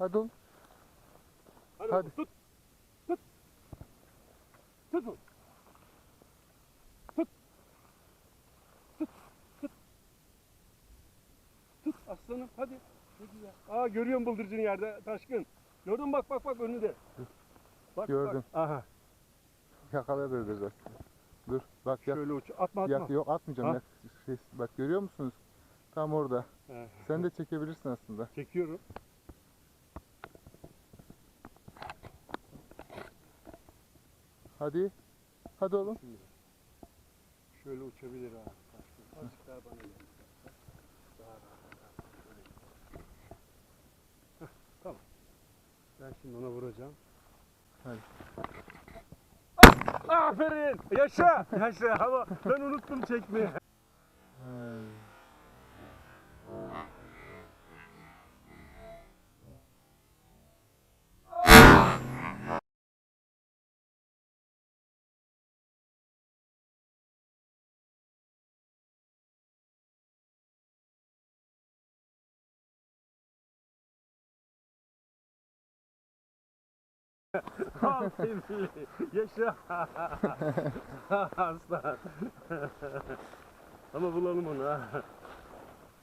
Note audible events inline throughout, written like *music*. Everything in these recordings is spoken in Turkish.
Hadi oğlum. Hadi, Hadi. tut. Tut. Tut. Tut. Tut. Tut. Tut. Tut aslanım hadi. Ne güzel. Aa görüyorum bıldırcını yerde taşkın. Gördün mü? bak bak bak önünde. Bak, Gördüm. Bak. Aha. Yakalayabiliriz aslında. Dur bak yak, Şöyle uç. Atma atma. yak yok atmayacağım. Ha? Yak, şey, bak görüyor musunuz? Tam orada. He, Sen de çekebilirsin aslında. Çekiyorum. Hadi. Hadi oğlum. Şimdi. Şöyle uçabilir ha. Azıcık daha bana gel. Daha daha tamam. Ben şimdi ona vuracağım. Hadi. Aferin. Yaşa. Yaşa. Ama ben unuttum çekmeyi. Vallahi billahi. Yaşa. Aslan. Ama bulalım onu ha.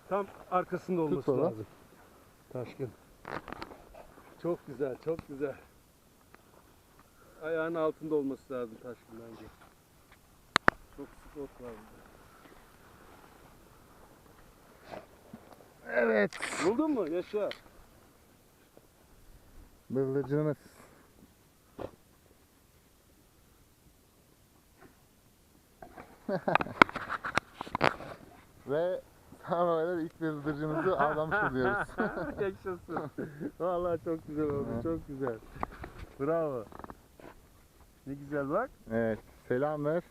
Tam arkasında olması lazım. Taşkın. Çok güzel, çok güzel. Ayağının altında olması lazım taşkın bence. Çok spot var burada. Evet. Buldun mu? Yaşa. Bıldırcınımız. Ve tam olarak ilk bıldırcımızı avlamış oluyoruz. *laughs* Yaşasın. Vallahi çok güzel oldu. Hı. Çok güzel. Bravo. Ne güzel bak. evet. Selam ver.